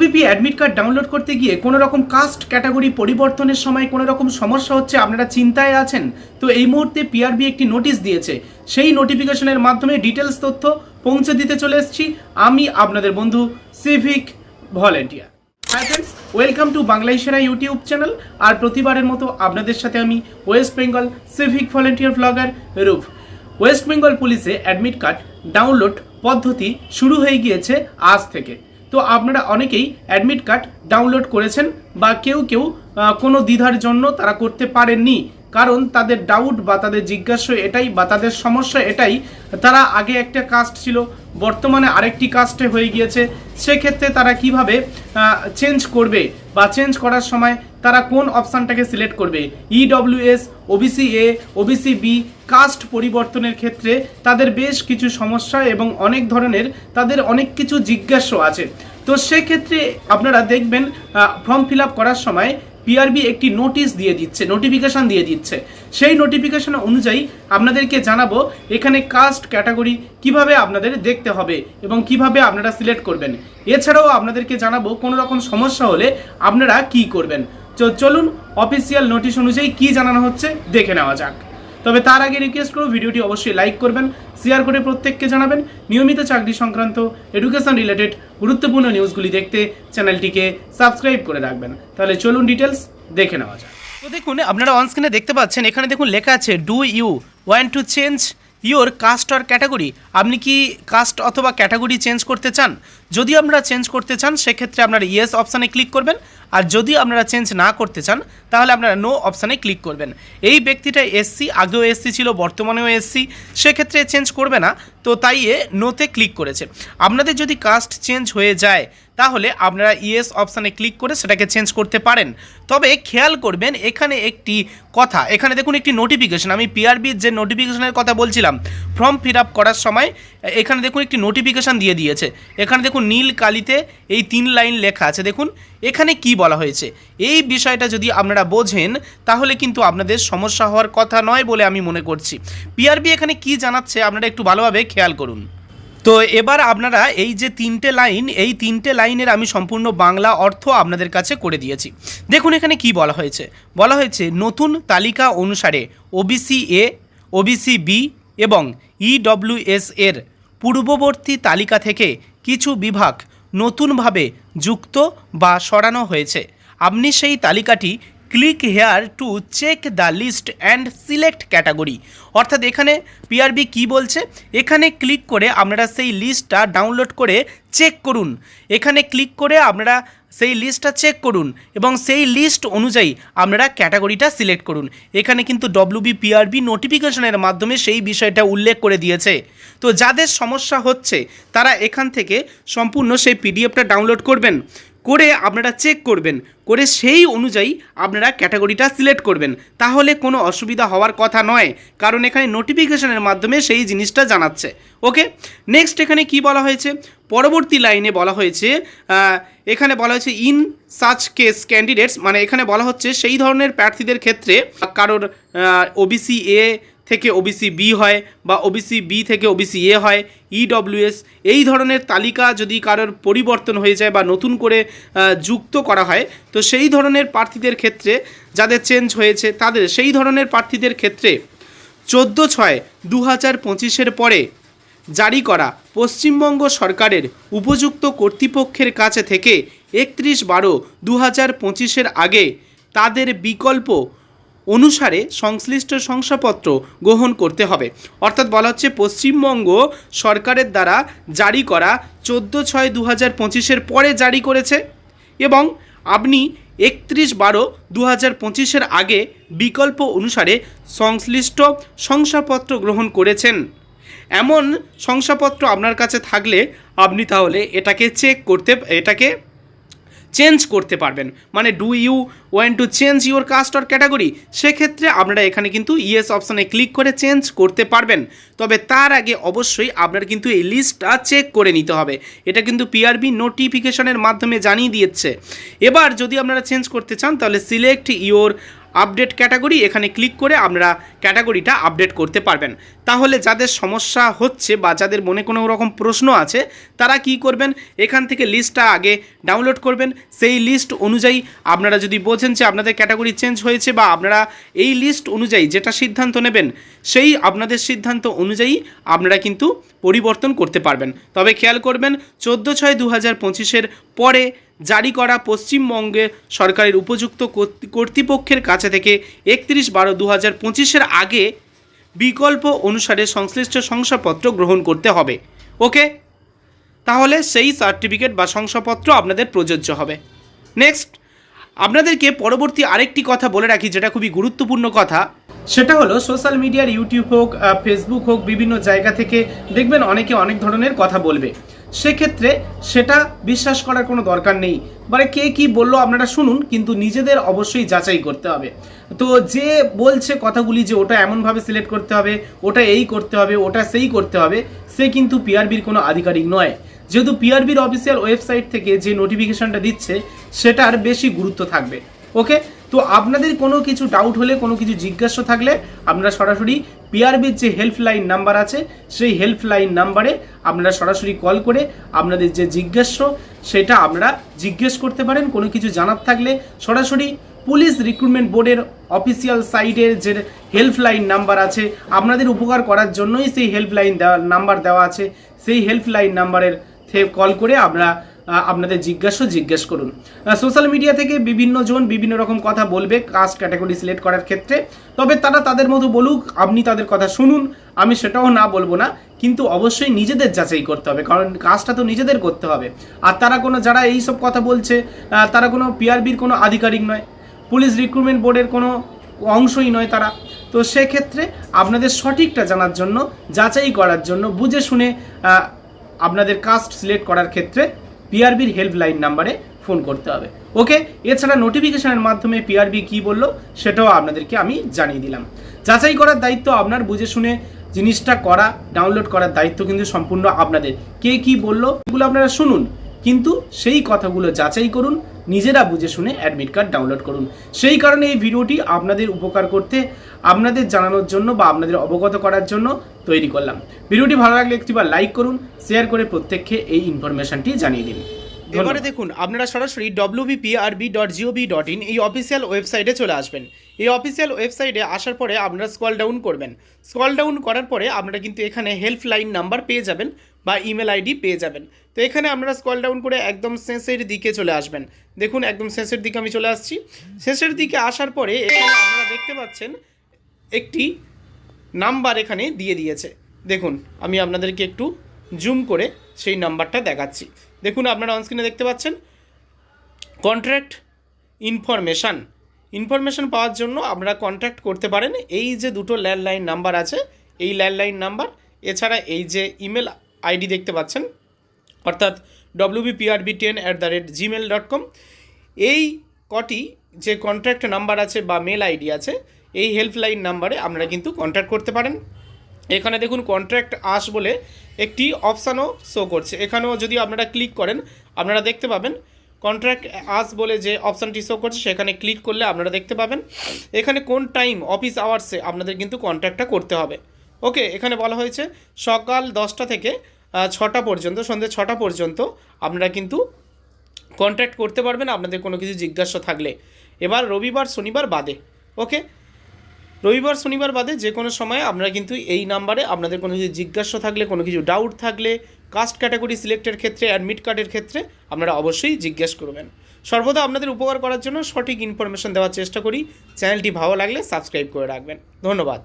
WBP admit card download করতে গিয়ে কোনো রকম কাস্ট ক্যাটাগরি পরিবর্তনের সময় কোনো রকম সমস্যা হচ্ছে, আপনারা চিন্তায় আছেন? তো এই মুহূর্তে পিআরবি একটি নোটিশ দিয়েছে। সেই নোটিফিকেশনের মাধ্যমে ডিটেলস তথ্য পৌঁছে দিতে চলে এসেছি। আমি আপনাদের বন্ধু civic volunteer hi friends welcome to Bangla Ishara YouTube channel আর প্রতিবারের মতো আপনাদের সাথে আমি West Bengal civic volunteer blogger Rup West Bengal পুলিশে অ্যাডমিট কার্ড ডাউনলোড পদ্ধতি শুরু হয়ে গিয়েছে আজ থেকে। তো আপনারা অনেকেই অ্যাডমিট কার্ড ডাউনলোড করেছেন বা কেউ কেউ কোনো দ্বিধার জন্য তারা করতে পারেননি। কারণ তাদের ডাউট বা তাদের জিজ্ঞাসা এটাই বা তাদের সমস্যা এটাই। তারা আগে একটা কাস্ট ছিল, বর্তমানে আরেকটি কাস্টে হয়ে গিয়েছে। সেক্ষেত্রে তারা কীভাবে চেঞ্জ করবে বা চেঞ্জ করার সময় তারা কোন অপশানটাকে সিলেক্ট করবে? EWS OBC A OBC B caste পরিবর্তনের ক্ষেত্রে তাদের বেশ কিছু সমস্যা এবং অনেক ধরনের তাদের অনেক কিছু জিজ্ঞাসা আছে। তো সেক্ষেত্রে আপনারা দেখবেন ফর্ম ফিল করার সময় পিআরবি একটি নোটিশ দিয়ে দিচ্ছে নোটিফিকেশন দিয়ে দিচ্ছে। সেই নোটিফিকেশন অনুযায়ী আপনাদেরকে জানাব এখানে কাস্ট ক্যাটাগরি কীভাবে আপনাদের দেখতে হবে এবং কীভাবে আপনারা সিলেক্ট করবেন। এছাড়াও আপনাদেরকে জানাব কোনো রকম সমস্যা হলে আপনারা কি করবেন। তো চলুন অফিসিয়াল নোটিশ অনুযায়ী কি জানানো হচ্ছে দেখে নেওয়া যাক। তবে তার আগে রিকোয়েস্ট করব ভিডিওটি অবশ্যই লাইক করবেন শেয়ার করে প্রত্যেককে জানাবেন। নিয়মিত চাকরি সংক্রান্ত এডুকেশন রিলেটেড গুরুত্বপূর্ণ নিউজগুলি দেখতে চ্যানেলটিকে সাবস্ক্রাইব করে রাখবেন। তাহলে চলুন ডিটেলস দেখে নেওয়া যাক। তো দেখুন, আপনারা অন স্ক্রিনে দেখতে পাচ্ছেন, এখানে দেখুন লেখা আছে do you want to change your caste or category আপনি কি কাস্ট অথবা ক্যাটাগরি চেঞ্জ করতে চান? যদি আপনারা চেঞ্জ করতে চান, সেক্ষেত্রে আপনারা ইয়েস অপশানে ক্লিক করবেন। আর যদি আপনারা চেঞ্জ না করতে চান, তাহলে আপনারা নো অপশানে ক্লিক করবেন। এই ব্যক্তিটা এসসি আগেও এসসি ছিল, বর্তমানেও এসসি সেক্ষেত্রে চেঞ্জ করবে না। তো তাই এ নোতে ক্লিক করেছে। আপনাদের যদি কাস্ট চেঞ্জ হয়ে যায়, তাহলে আপনারা ইয়েস অপশানে ক্লিক করে সেটাকে চেঞ্জ করতে পারেন। তবে খেয়াল করবেন, এখানে একটি কথা, এখানে দেখুন একটি নোটিফিকেশন আমি পিআরবির যে নোটিফিকেশনের কথা বলছিলাম ফর্ম ফিল আপ করার সময়, এখানে দেখুন একটি নোটিফিকেশন দিয়ে দিয়েছে। এখানে দেখুন নীল কালিতে এই তিন লাইন লেখা আছে, দেখুন এখানে কি বলা হয়েছে? এই বিষয়টা যদি আপনারা বোঝেন, তাহলে কিন্তু আপনাদের সমস্যা হওয়ার কথা নয় বলে আমি মনে করছি। পিআরবি এখানে কি জানাচ্ছে আপনারা একটু ভালোভাবে খেয়াল করুন। তো এবার আপনারা এই যে তিনটে লাইন, এই তিনটে লাইনের আমি সম্পূর্ণ বাংলা অর্থ আপনাদের কাছে করে দিয়েছি। দেখুন এখানে কি বলা হয়েছে। বলা হয়েছে, নতুন তালিকা অনুসারে ওবিসি এ ওবিসি বি এবং ইডব্লিউএস এর পূর্ববর্তী তালিকা থেকে কিছু বিভাগ নতুনভাবে যুক্ত বা সরানো হয়েছে। আপনি সেই তালিকাটি click here to check the list and select category অর্থাৎ এখানে পিআরবি কি বলছে? এখানে ক্লিক করে আপনারা সেই লিস্টটা ডাউনলোড করে চেক করুন। এখানে ক্লিক করে আপনারা সেই লিস্টটা চেক করুন এবং সেই লিস্ট অনুযায়ী আপনারা ক্যাটাগরিটা সিলেক্ট করুন। এখানে কিন্তু ডব্লিউবি পিআরবি নোটিফিকেশনের মাধ্যমে সেই বিষয়টা উল্লেখ করে দিয়েছে। তো যাদের সমস্যা হচ্ছে, তারা এখান থেকে সম্পূর্ণ সেই পিডিএফটা ডাউনলোড করবেন। করে আপনারা চেক করবেন। করে সেই অনুযায়ী আপনারা ক্যাটাগরিটা সিলেক্ট করবেন। তাহলে কোনো অসুবিধা হওয়ার কথা নয়, কারণ এখানে নোটিফিকেশনের মাধ্যমে সেই জিনিসটা জানাচ্ছে। ওকে নেক্সট এখানে কি বলা হয়েছে? পরবর্তী লাইনে বলা হয়েছে এখানে বলা হয়েছে ইন সাচ কেস ক্যান্ডিডেটস মানে এখানে বলা হচ্ছে সেই ধরনের প্রার্থীদের ক্ষেত্রে কারোর ওবিসি এ থেকে ওবিসি বি হয় বা ওবিসি বি থেকে ওবিসি এ হয় ইডব্লিউএস এই ধরনের তালিকা যদি কারোর পরিবর্তন হয়ে যায় বা নতুন করে যুক্ত করা হয়, তো সেই ধরনের প্রার্থীদের ক্ষেত্রে যাদের চেঞ্জ হয়েছে তাদের, সেই ধরনের প্রার্থীদের ক্ষেত্রে চোদ্দ ছয় দু হাজার পঁচিশের পরে জারি করা পশ্চিমবঙ্গ সরকারের উপযুক্ত কর্তৃপক্ষের কাছে থেকে একত্রিশ বারো দু হাজার পঁচিশের আগে তাদের বিকল্প অনুসারে সংশ্লিষ্ট শংসাপত্র গ্রহণ করতে হবে। অর্থাৎ বলা হচ্ছে পশ্চিমবঙ্গ সরকারের দ্বারা জারি করা চোদ্দ ছয় দু হাজার পঁচিশের পরে জারি করেছে এবং আপনি একত্রিশ বারো দু হাজার পঁচিশের আগে বিকল্প অনুসারে সংশ্লিষ্ট শংসাপত্র গ্রহণ করেছেন। এমন শংসাপত্র আপনার কাছে থাকলে আপনি তাহলে এটাকে চেক করতে, এটাকে চেঞ্জ করতে পারবেন। মানে do you want to change your caste or category সেক্ষেত্রে আপনারা এখানে কিন্তু ইয়েস অপশানে ক্লিক করে চেঞ্জ করতে পারবেন। তবে তার আগে অবশ্যই আপনার কিন্তু এই লিস্টটা চেক করে নিতে হবে। এটা কিন্তু পিআরবি নোটিফিকেশনের মাধ্যমে জানিয়ে দিয়েছে। এবার যদি আপনারা চেঞ্জ করতে চান, তাহলে সিলেক্ট ইউর আপডেট ক্যাটাগরি, এখানে ক্লিক করে আপনারা ক্যাটাগরিটা আপডেট করতে পারবেন। তাহলে যাদের সমস্যা হচ্ছে বা যাদের মনে কোনো রকম প্রশ্ন আছে, তারা কি করবেন? এখান থেকে লিস্টটা আগে ডাউনলোড করবেন। সেই লিস্ট অনুযায়ী আপনারা যদি বোঝেন যে আপনাদের ক্যাটাগরি চেঞ্জ হয়েছে বা আপনারা এই লিস্ট অনুযায়ী যেটা সিদ্ধান্ত নেবেন, সেই আপনাদের সিদ্ধান্ত অনুযায়ী আপনারা কিন্তু পরিবর্তন করতে পারবেন। তবে খেয়াল করবেন, চোদ্দ ছয় দু হাজার পঁচিশের পরে জারি করা পশ্চিমবঙ্গে সরকারের উপযুক্ত কর্তৃপক্ষের কাছে থেকে একত্রিশ বারো দু হাজার পঁচিশের আগে বিকল্প অনুসারে সংশ্লিষ্ট শংসাপত্র গ্রহণ করতে হবে। ওকে? তাহলে সেই সার্টিফিকেট বা শংসাপত্র আপনাদের প্রযোজ্য হবে। নেক্সট, আপনাদেরকে পরবর্তী আরেকটি কথা বলে রাখি যেটা খুবই গুরুত্বপূর্ণ কথা। সেটা হলো সোশ্যাল মিডিয়ার ইউটিউব হোক ফেসবুক হোক, বিভিন্ন জায়গা থেকে দেখবেন অনেকে অনেক ধরনের কথা বলবে। সেক্ষেত্রে সেটা বিশ্বাস করার কোনো দরকার নেই। মানে কে কি বলল আপনারা শুনুন, কিন্তু নিজেদের অবশ্যই যাচাই করতে হবে। তো যে বলছে কথাগুলি যে ওটা এমনভাবে সিলেক্ট করতে হবে, ওটা এই করতে হবে, ওটা সেই করতে হবে, সে কিন্তু পিআরবির কোনো আধিকারিক নয়। যেহেতু পিআরবির অফিসিয়াল ওয়েবসাইট থেকে যে নোটিফিকেশনটা দিচ্ছে, সেটার বেশি গুরুত্ব থাকবে। ওকে? তো আপনাদের কোনো কিছু ডাউট হলে, কোনো কিছু জিজ্ঞাসা থাকলে, আপনারা সরাসরি পিআরবির যে হেল্পলাইন নাম্বার আছে, সেই হেল্পলাইন নাম্বারে আপনারা সরাসরি কল করে আপনাদের যে জিজ্ঞাস্য, সেটা আপনারা জিজ্ঞেস করতে পারেন। কোনো কিছু জানার থাকলে সরাসরি পুলিশ রিক্রুটমেন্ট বোর্ডের অফিসিয়াল সাইটের যে হেল্পলাইন নাম্বার আছে, আপনাদের উপকার করার জন্যই সেই হেল্পলাইন দেওয়া নাম্বার দেওয়া আছে। সেই হেল্পলাইন নাম্বারের থেকে কল করে আমরা আপনাদের জিজ্ঞাসা, জিজ্ঞেস করুন। সোশ্যাল মিডিয়া থেকে বিভিন্ন জন বিভিন্ন রকম কথা বলবে কাস্ট ক্যাটাগরি সিলেক্ট করার ক্ষেত্রে। তবে তারা তাদের মতো বলুক, আপনি তাদের কথা শুনুন, আমি সেটাও না বলব না, কিন্তু অবশ্যই নিজেদের যাচাই করতে হবে, কারণ কাজটা তো নিজেদের করতে হবে। আর তারা কোনো, যারা এই সব কথা বলছে তারা কোনো পিআরবির কোনো আধিকারিক নয় পুলিশ রিক্রুটমেন্ট বোর্ডের কোনো অংশই নয় তারা। তো সেক্ষেত্রে আপনাদের সঠিকটা জানার জন্য, যাচাই করার জন্য, বুঝে শুনে আপনাদের কাস্ট সিলেক্ট করার ক্ষেত্রে পিআরবির হেল্পলাইন নাম্বারে ফোন করতে হবে। ওকে এছাড়া নোটিফিকেশনের মাধ্যমে পিআরবি কি বলল, সেটাও আপনাদেরকে আমি জানিয়ে দিলাম। যাচাই করার দায়িত্ব আপনার, বুঝে শুনে জিনিসটা করা ডাউনলোড করার দায়িত্ব কিন্তু সম্পূর্ণ আপনাদের। কে কি বলল, এগুলো আপনারা শুনুন। কিন্তু সেই কথাগুলো যাচাই করুন, নিজেরা বুঝে শুনে অ্যাডমিট কার্ড ডাউনলোড করুন। সেই কারণে এই ভিডিওটি আপনাদের উপকার করতে আপনাদের জানানোর জন্য বা আপনাদের অবগত করার জন্য তৈরি করলাম। ভিডিওটি ভালো লাগলে একটিবার লাইক করুন শেয়ার করে প্রত্যেককে এই ইনফরমেশনটি জানিয়ে দিন। এবারে দেখুন, আপনারা সরাসরি WBPRB dot G O V dot in এই অফিসিয়াল ওয়েবসাইটে চলে আসবেন। এই অফিসিয়াল ওয়েবসাইটে আসার পরে আপনারা স্কল ডাউন করবেন। স্কল ডাউন করার পরে আপনারা কিন্তু এখানে হেল্পলাইন নাম্বার পেয়ে যাবেন বা ইমেল আইডি পেয়ে যাবেন। তো এখানে আপনারা স্কল ডাউন করে একদম শেষের দিকে চলে আসবেন। দেখুন, একদম শেষের দিকে আমি চলে আসছি। শেষের দিকে আসার পরে এখানে আপনারা দেখতে পাচ্ছেন একটি নাম্বার এখানে দিয়ে দিয়েছে। দেখুন, আমি আপনাদেরকে একটু জুম করে সেই নাম্বারটা দেখাচ্ছি। দেখুন, আপনারা অনস্ক্রিনে দেখতে পাচ্ছেন কন্ট্রাক্ট ইনফরমেশান ইনফরমেশান পাওয়ার জন্য আপনারা কন্ট্যাক্ট করতে পারেন। এই যে দুটো ল্যান্ডলাইন নাম্বার আছে, এই ল্যান্ডলাইন নাম্বার এছাড়া এই যে ইমেল আইডি দেখতে পাচ্ছেন, অর্থাৎ WBPRB ten at the rate Gmail dot com এই কটি যে কন্ট্যাক্ট নাম্বার আছে বা মেল আইডি আছে এই হেল্পলাইন নাম্বারে আপনারা কিন্তু কন্ট্যাক্ট করতে পারেন। এখানে দেখুন কন্ট্রাক্ট আস বলে একটি অপশানও শো করছে। এখানেও যদি আপনারা ক্লিক করেন, আপনারা দেখতে পাবেন কন্ট্রাক্ট আস বলে যে অপশানটি শো করছে, সেখানে ক্লিক করলে আপনারা দেখতে পাবেন। এখানে কোন টাইম অফিস আওয়ার্সে আপনাদের কিন্তু কন্ট্রাক্টটা করতে হবে। ওকে এখানে বলা হয়েছে সকাল দশটা থেকে ছটা পর্যন্ত, সন্ধ্যে ছটা পর্যন্ত আপনারা কিন্তু কন্ট্যাক্ট করতে পারবেন। আপনাদের কোনো কিছু জিজ্ঞাসা থাকলে। এবার রবিবার, শনিবার বাদে। ওকে রবিবার, শনিবার বাদে যে কোনো সময় আপনারা কিন্তু এই নাম্বারে আপনাদের কোনো কিছু জিজ্ঞাসা থাকলে, কোনো কিছু ডাউট থাকলে কাস্ট ক্যাটাগরি সিলেক্টের ক্ষেত্রে অ্যাডমিট কার্ডের ক্ষেত্রে আপনারা অবশ্যই জিজ্ঞেস করবেন। সর্বদা আপনাদের উপকার করার জন্য সঠিক ইনফরমেশন দেওয়ার চেষ্টা করি। চ্যানেলটি ভালো লাগলে সাবস্ক্রাইব করে রাখবেন। ধন্যবাদ।